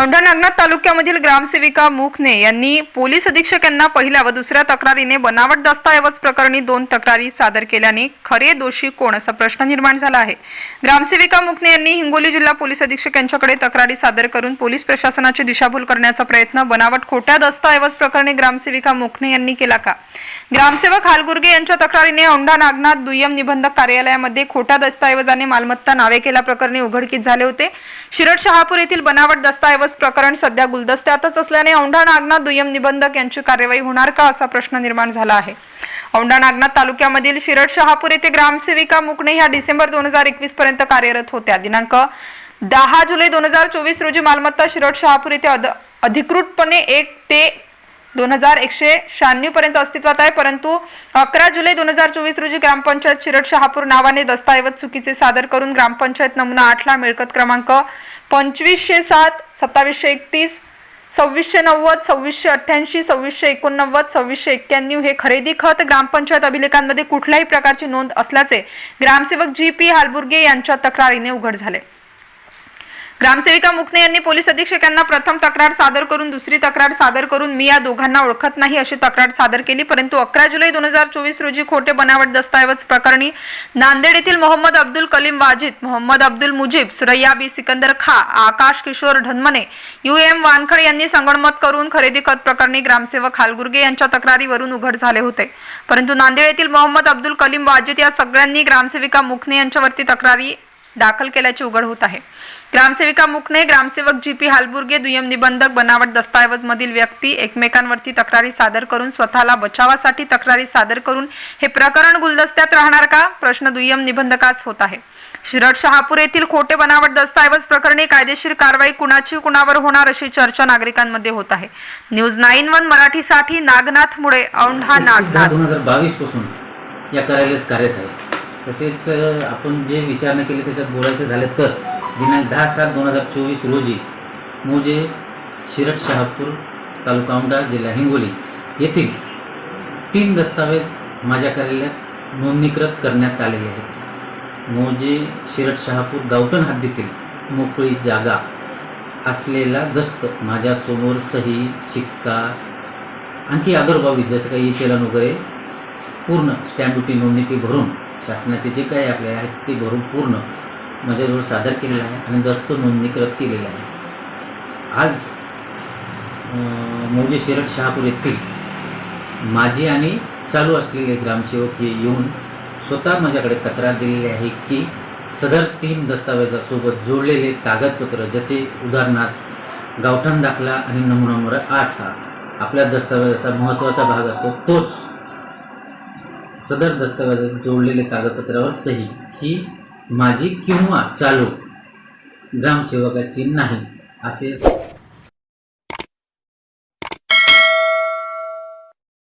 औंढा नागनाथ तालुक्यामधील ग्रामसेविका मुखने यांनी पोलीस अधीक्षक यांना पहिल्या व दुसऱ्या तक्रारीने बनावट दस्ताऐवज प्रकरणी दोन तक्रारी सादर केल्याने खरे दोषी कोण असा प्रश्न निर्माण झाला आहे. ग्रामसेविका मुखने यांनी हिंगोली जिल्हा पोलीस अधीक्षक यांच्याकडे तक्रारी सादर करून पोलीस प्रशासनाची दिशाभूल करण्याचा प्रयत्न बनावट खोट्या दस्ताऐवज प्रकरणी ग्रामसेविका मुखने यांनी केला का? ग्रामसेवक हालगुर्गे यांच्या तक्रारीने औंढा नागनाथ दुय्यम निबंधक कार्यालयामध्ये खोट्या दस्ताऐवजाने मालमत्ता नावे केल्याप्रकरणी उघडकीस झाले होते. शिरड शहापूर येथील बनावट दस्ताऐवज प्रकरण सध्या गुलदस्त्यातच असल्याने औंढा नागनाथ दुय्यम निबंधक यांची कार्यवाही होणार का असा प्रश्न निर्माण झाला आहे. औंढा नागनाथ तालुक्यामधील शिरड शहापूर येथे ग्रामसेविका मुकणे ह्या डिसेंबर दोन हजार एकवीस पर्यंत कार्यरत होत्या. दिनांक दहा जुलै दोन हजार चोवीस रोजी मालमत्ता शिरड शहापूर येथे अधिकृतपणे एक ते दोन हजार एकशे शहाण्णव पर्यंत अस्तित्वात आहे परंतु अकरा जुलै दोन हजार चोवीस रोजी ग्रामपंचायत शिरड शहापूर नावाने दस्ताऐवज चुकीचे सादर करून ग्रामपंचायत नमुना आठला मिळकत क्रमांक पंचवीसशे सात सत्तावीसशे एकतीस सव्वीसशे नव्वद सव्वीसशे अठ्ठ्याऐंशी सव्वीसशे एकोणनव्वद सव्वीसशे एक्क्याण्णव हे खरेदी खत ग्रामपंचायत अभिलेखांमध्ये कुठल्याही प्रकारची नोंद असल्याचे ग्रामसेवक जी पी हालबुर्गे यांच्या तक्रारीने उघड झाले. ग्रामसेविका मुकणे यांनी पोलीस अधीक्षकांना प्रथम तक्रार सादर करून दुसरी तक्रार सादर करून मी या दोघांना ओळखत नाही अशी तक्रार सादर केली. परंतु अकरा जुलै दोन हजार चोवीस रोजी खोटे बनावट दस्ताऐवज प्रकरणी नांदेड येथील मोहम्मद अब्दुल कलीम वाजिद मोहम्मद अब्दुल मुजीब सुरैया बी. सिकंदर खा आकाश किशोर ढनमने यू एम वानखडे यांनी संगणमत करून खरेदी खत प्रकरणी ग्रामसेवक हालगुर्गे यांच्या तक्रारीवरून उघड झाले होते. परंतु नांदेड येथील मोहम्मद अब्दुल कलीम वाजिद या सगळ्यांनी ग्रामसेविका मुखने यांच्यावरती तक्रारी दाखल केल्याचे उघड होत आहे. ग्रामसेविका मुकणे ग्रामसेवक जी पी हालबुर्गे दुय्यम निबंधक बनावट दस्ताऐवज मधील व्यक्ती एकमेकांवरती तक्रारी सादर करून स्वतःला बचावासाठी तक्रारी सादर करून हे प्रकरण गुलदस्त्यात राहणार का? प्रश्न दुय्यम निबंधकास होत आहे. शिरड शहापूर येथील खोटे बनावट दस्ताऐवज प्रकरणी कायदेशीर कारवाई कुणाची कुणावर होणार अशी चर्चा नागरिकांमध्ये होत आहे. न्यूज नाईन वन मराठीसाठी नागनाथ मुळे औंढा नागनाथ. दोन हजार बावीसपासून या कार्यालयात कार्यरत आहे. तसेच आपण जे विचारणा केली त्याच्यात बोलायचं झालं तर दिनांक दहा सात दोन हजार चोवीस रोजी मोजे शिरट शहापूर तालुका औंढा जिल्हा हिंगोली येथील तीन दस्तावेज माझ्या कार्यालयात नोंदणीकृत करण्यात आलेले आहेत. मोजे शिरट शहापूर गावठण हद्दीतील मोकळी जागा असलेला दस्त माझ्यासमोर सही शिक्का आणखी आदर जसं काही ई चलन वगैरे पूर्ण स्टॅम्प ड्युटी नोंदणी फी भरून शासनाचे जे काही आपले आहेत ते भरून पूर्ण माझ्याजवळ सादर केलेलं आहे आणि दस्त नोंदणीकृत केलेलं आहे. आज मौजे शिरट शहापूर येथील माझे आणि चालू असलेले ग्रामसेवक हे येऊन स्वतः माझ्याकडे तक्रार दिलेली आहे की सदर तीन दस्तावेजासोबत जोडलेले कागदपत्र जसे उदाहरणार्थ गावठाण दाखला आणि नमुना नंबर आठ हा आपल्या दस्तावेजाचा महत्त्वाचा भाग असतो तोच सदर दस्तावेजात जोडलेले कागदपत्रावर सही ही माझी किंवा चालू ग्रामसेवकाची नाही असे